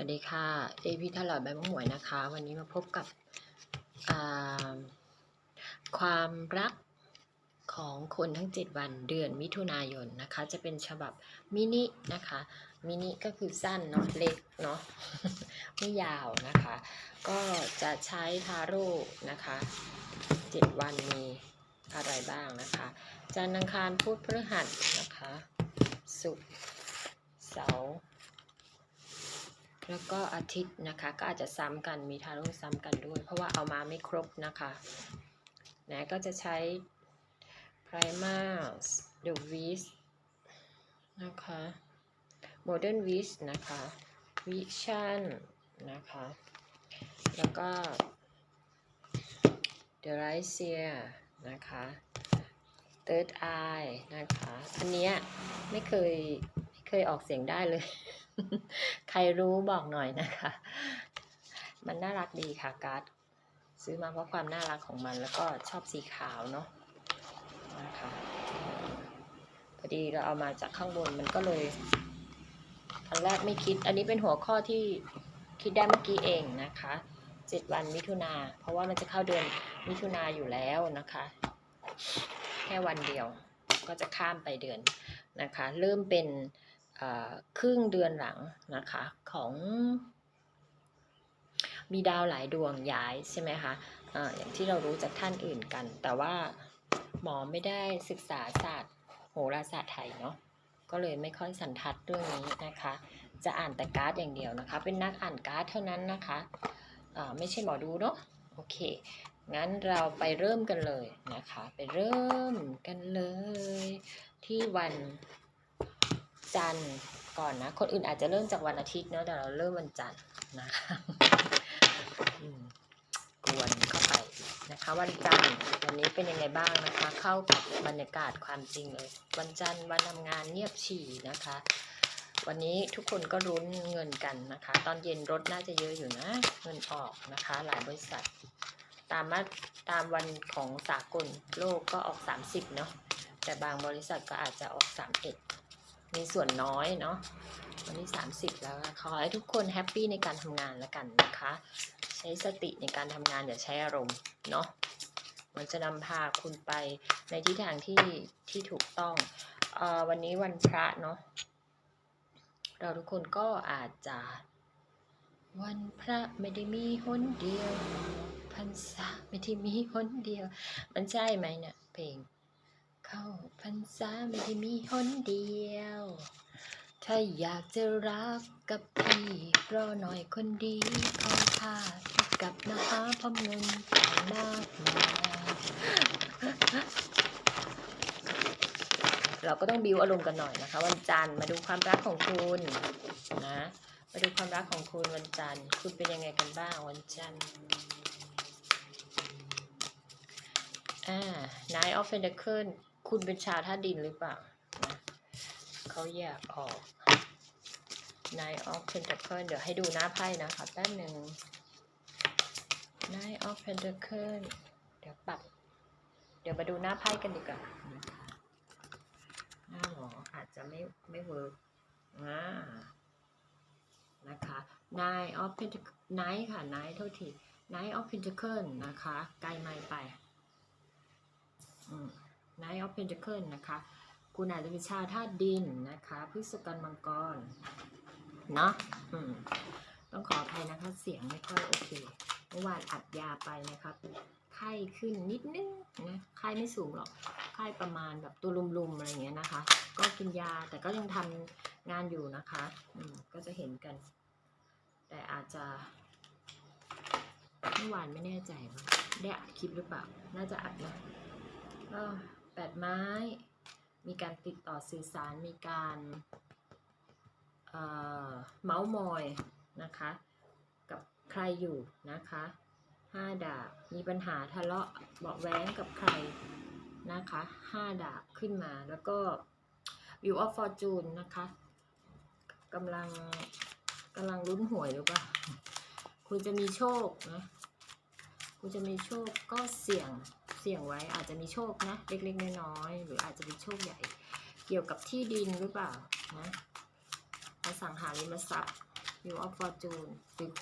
วัสดีค่ะเอพีทลอดใบมะหวยนะคะ วันนี้มาพบกับความรักของคนทั้ง 7 วันเดือนมิถุนายนนะคะ จะเป็นฉบับมินินะคะ มินิก็คือสั้นเนาะเล็กเนาะไม่ยาวนะคะ ก็จะใช้ทาโร่นะคะ 7 วันมีอะไรบ้างนะคะ จันทร์อังคารพุธพฤหัสนะคะศุกร์เสาร์ แล้วก็อาทิตย์นะคะ ก็อาจจะซ้ำกันมีทาโร่ซ้ำกันด้วย เพราะว่าเอามาไม่ครบนะคะนะก็จะใช้ Primus The Wiz นะคะ Modern Wiz นะคะ Vision นะคะ แล้วก็ The Right Seer นะคะ Third Eye นะคะ อันเนี้ยไม่เคยไม่เคยออกเสียงได้เลย ใครรู้บอกหน่อยนะคะ มันน่ารักดีค่ะการ์ดซื้อมาเพราะความน่ารักของมันแล้วก็ชอบสีขาวเนาะนะคะพอดีเราเอามาจากข้างบนมันก็เลยอันแรกไม่คิด อันนี้เป็นหัวข้อที่คิดได้เมื่อกี้เองนะคะเจ็ดวันมิถุนาเพราะว่ามันจะเข้าเดือนมิถุนาอยู่แล้วนะคะ แค่วันเดียวก็จะข้ามไปเดือนนะคะ เริ่มเป็น ครึ่งเดือนหลังนะคะของมีดาวหลายดวงย้ายใช่ไหมคะอ่าอย่างที่เรารู้จากท่านอื่นกัน แต่ว่าหมอไม่ได้ศึกษาศาสตร์ โหราศาสตร์ไทยเนาะ ก็เลยไม่ค่อยสันทัดเรื่องนี้นะคะ จะอ่านแต่การ์ดอย่างเดียวนะคะ เป็นนักอ่านการ์ดเท่านั้นนะคะอ่าไม่ใช่หมอดูเนาะ โอเค งั้นเราไปเริ่มกันเลยนะคะ ไปเริ่มกันเลยที่วัน จันทร์ก่อนนะ คนอื่นอาจจะเริ่มจากวันอาทิตย์เนาะแต่เราเริ่มวันจันทร์นะคะกวนเข้าไปนะคะวันจันทร์วันนี้เป็นยังไงบ้างนะคะ เข้ากับบรรยากาศความจริงเลย วันจันทร์วันทำงานเงียบฉี่นะคะ วันนี้ทุกคนก็รุ้นเงินกันนะคะ ตอนเย็นรถน่าจะเยอะอยู่นะ เงินออกนะคะ หลายบริษัท ตามมาตามวันของสากลโลกก็ออก 30เนาะแต่บางบริษัทก็อาจจะออก 31 มีส่วนน้อยเนาะวันนี้ 30 แล้วขอให้ทุกคนแฮปปี้ในการทำงานแล้วกันนะคะ ใช้สติในการทำงานอย่าใช้อารมณ์เนาะมันจะนำพาคุณไปในทิศทางที่ที่ถูกต้องออวันนี้วันพระเนาะเราทุกคนก็อาจจะ วันพระไม่ได้มีหนเดียวพรรษาไม่ได้มีหนเดียว มันใช่ไหมเนี่ยเพลง เข้าพรรษาไม่ได้มีหนเดียว ถ้าอยากจะรักกับพี่รอหน่อยคนดีขอพากับนะหาพร้อมเงินางมากมายเราก็ต้องบิวอารมณ์กันหน่อยนะคะ วันจันทร์มาดูความรักของคุณนะมาดูความรักของคุณวันจันทร์คุณเป็นยังไงกันบ้างวันจันทร์อ่า Nine of Pentacles คุณเป็นชาวธาดินหรือเปล่านะเขาอยกออก Nine of Pentacles เดี๋ยวให้ดูหน้าไพ่นะคะแป๊บหนึ่ง Nine of Pentacles เดี๋ยวปรับ เดี๋ยวมาดูหน้าไพ่กันดีกว่าหน้าหมออาจจะไม่ไม่เวิร์กอ่านะคะ Nine of Pentacles Nine ค่ะ Nine โทษที Nine of Pentacles นะคะใกลไม่ไป อืม Nine of Pentacles นะคะ คุณอาจจะเป็นชาธาตุดินนะคะพฤษกันมังกร เนาะอืมต้องขออภัยนะคะ เสียงไม่ค่อยโอเคเมื่อวานอัดยาไปนะคะไข้ขึ้นนิดนึงนะไข้ไม่สูงหรอกไข้ประมาณแบบตัวลุมๆอะไรอย่างเงี้ยนะคะ ก็กินยาแต่ก็ยังทำงานอยู่นะคะอืมก็จะเห็นกัน แต่อาจจะเมื่อวานไม่แน่ใจว่าได้อัดคลิปหรือเปล่า น่าจะอัดนะ แปดไม้ มีการติดต่อสื่อสาร มีการเมาส์มอยนะคะ กับใครอยู่นะคะห้าดาบ มีปัญหาทะเลาะเบาะแว้งกับใครนะคะห้าดาบขึ้นมา แล้วก็ View of Fortune นะคะกำลังกำลังลุ้นหวยหรือเปล่า คุณจะมีโชคนะ คุณจะมีโชคก็เสี่ยง สี่ยงไว้อาจจะมีโชคนะเล็กๆน้อยๆหรืออาจจะเป็นโชคใหญ่ เกี่ยวกับที่ดินหรือเปล่านะอสังหาริมทรัพย์ view of Fortune หรือ